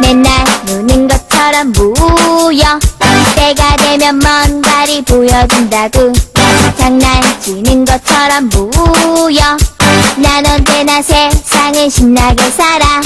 맨날 노는 것처럼 모여. 때가 되면 먼 발이 보여준다고. 장난치는 것처럼 모여. 난 언제나 세상을 신나게 살아.